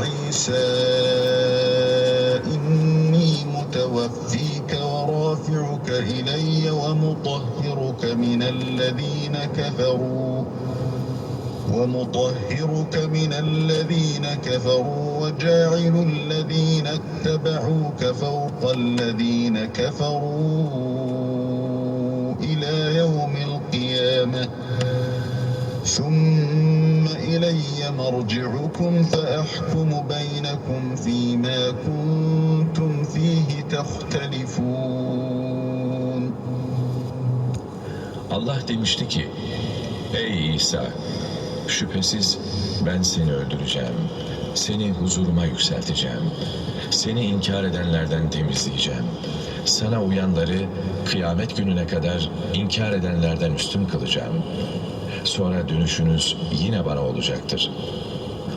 عيسى. إني متوفيك ورافعك إلي ومطهرك من الذين كفروا. ومطهرك من الذين كفروا وجاعل الذين اتبعوك فوق الذين كفروا إلى يوم القيامة. ثم إلي مرجعكم فأحكم بينكم فيما كنتم فيه تختلفون Allah demişti ki, Ey İsa, şüphesiz ben seni öldüreceğim, seni huzuruma yükselteceğim, seni inkar edenlerden temizleyeceğim. Sana uyanları kıyamet gününe kadar inkar edenlerden üstün kılacağım. Sonra dönüşünüz yine bana olacaktır.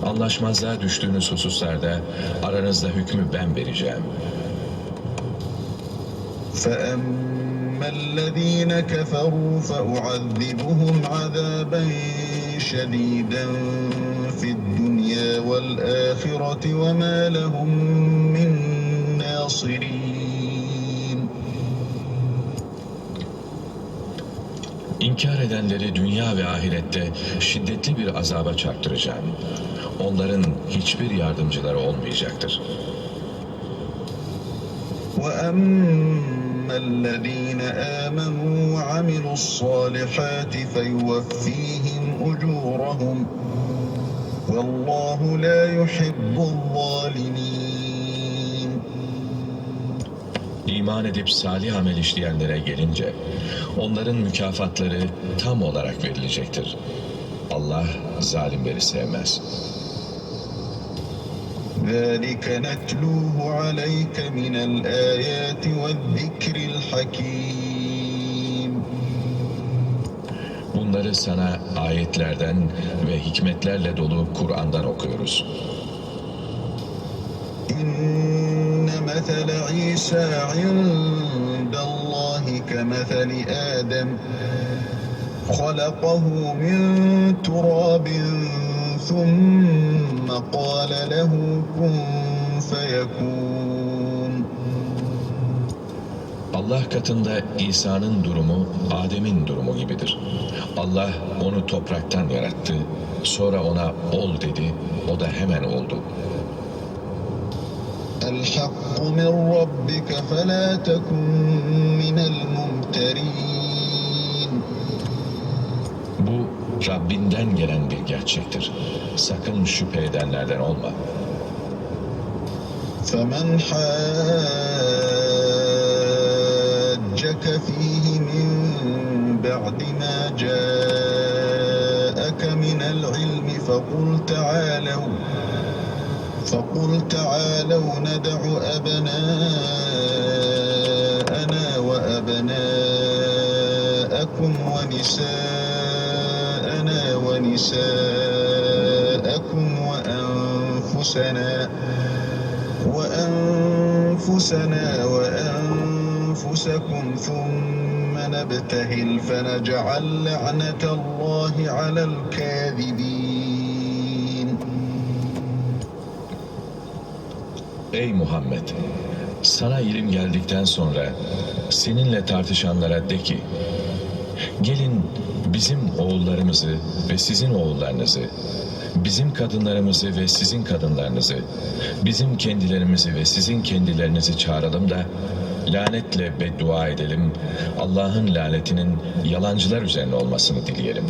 Anlaşmazlığa düştüğünüz hususlarda aranızda hükmü ben vereceğim. فأما الذين كفروا فأعذبهم عذابا شديدا في الدنيا والآخرة وما لهم من ناصرين İnkar edenleri dünya ve ahirette şiddetli bir azaba çarptıracağım. Onların hiçbir yardımcıları olmayacaktır. وأما الذين آمنوا وعملوا الصالحات فيوفيهم أجورهم والله لا يحب الظالمين İman edip salih amel işleyenlere gelince onların mükafatları tam olarak verilecektir. Allah zalimleri sevmez. ذلك نتلوه عليك من الآيات والذكر الحكيم Bunları sana ayetlerden ve hikmetlerle dolu Kur'an'dan okuyoruz. إن مثل عيسى عند الله كمثل آدم خلقه من تراب ثم قال له كن فيكون Allah katında İsa'nın durumu Adem'in durumu gibidir. Allah onu topraktan yarattı. Sonra ona ol dedi. O da hemen oldu. الحق من ربك فلا تكن من الممترين Bu Rabbinden gelen bir gerçektir. Sakın şüphe edenlerden olma. فمن حاجك فيه من بعد ما جاءك من العلم فقل تعالوا فقل تعالوا ندع أبناءنا وأبناءكم ونساءنا ونساءكم وأنفسنا وأنفسنا وأنفسكم ثم نبتهل فنجعل لعنة الله على الكاذبين. Ey Muhammed! Sana ilim geldikten sonra seninle tartışanlara de ki, gelin bizim oğullarımızı ve sizin oğullarınızı, bizim kadınlarımızı ve sizin kadınlarınızı, bizim kendilerimizi ve sizin kendilerinizi çağıralım da lanetle beddua edelim, Allah'ın lanetinin yalancılar üzerine olmasını dileyelim.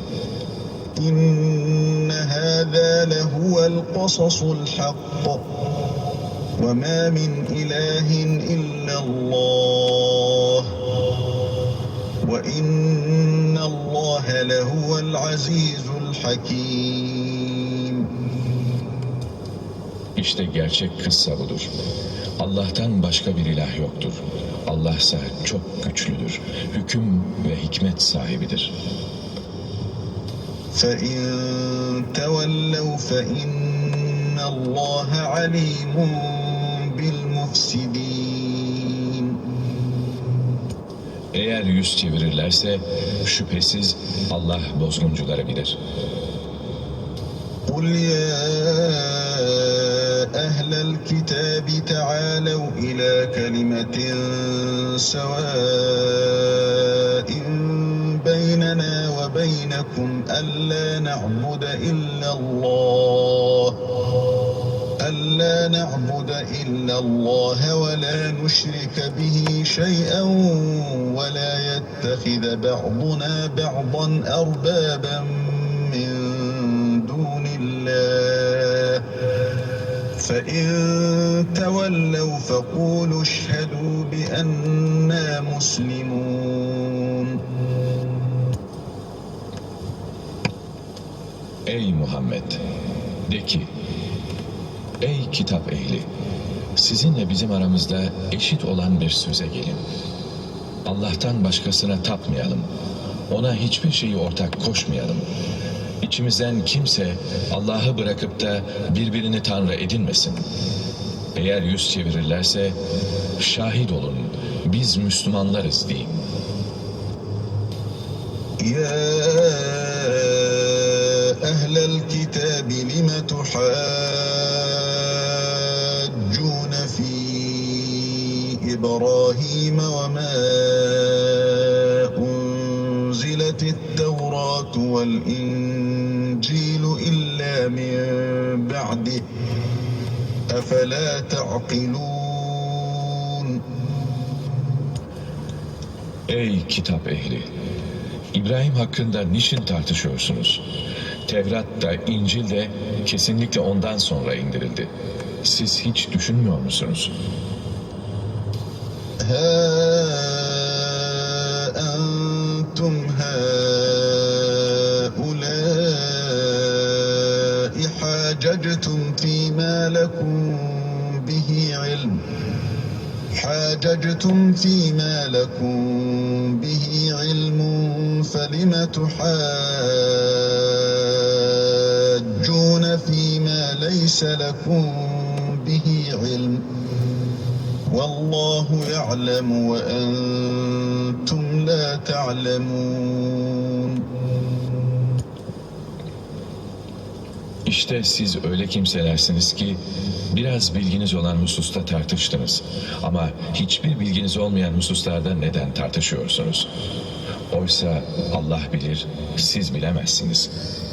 İnne hâzâ lehuvel kasasul hakk. وما من إله إلا الله وإن الله لهو العزيز الحكيم İşte gerçek kıssa budur. Allah'tan başka bir ilah yoktur. Allah ise çok güçlüdür. Hüküm ve hikmet sahibidir. فإن تولوا فإن الله عليم بالمفسدين Eğer yüz çevirirlerse şüphesiz Allah bozguncuları bilir. قل يا الكتاب تعالوا إلى كلمة سواء بيننا وبينكم ألا نعبد إلا الله ألا نعبد إلا الله ولا نشرك به شيئا ولا يتخذ بعضنا بعضا أربابا من دون الله فإن تولوا فقولوا اشهدوا بأننا مسلمون Ey Muhammed! De ki, Ey kitap ehli! Sizinle bizim aramızda eşit olan bir söze gelin. Allah'tan başkasına tapmayalım. Ona hiçbir şeyi ortak koşmayalım. İçimizden kimse Allah'ı bırakıp da birbirini Tanrı edinmesin. Eğer yüz çevirirlerse şahit olun biz Müslümanlarız deyin. Ya ehlel kitabı lime tuhâ إبراهيم وما أنزلت التوراة والإنجيل إلا من بعده أفلا تعقلون Ey kitap ehli! İbrahim hakkında niçin tartışıyorsunuz? Tevrat da İncil de kesinlikle ondan sonra indirildi. Siz hiç düşünmüyor musunuz? ها أنتم هؤلاء حاججتم فيما لكم به علم حاججتم فيما لكم به علم فلم تحاجون فيما ليس لكم به علم Vallahu ya'lemu ve entum la ta'lemun. İşte siz öyle kimselersiniz ki biraz bilginiz olan hususta tartıştınız. Ama hiçbir bilginiz olmayan hususlarda neden tartışıyorsunuz? Oysa Allah bilir, siz bilemezsiniz.''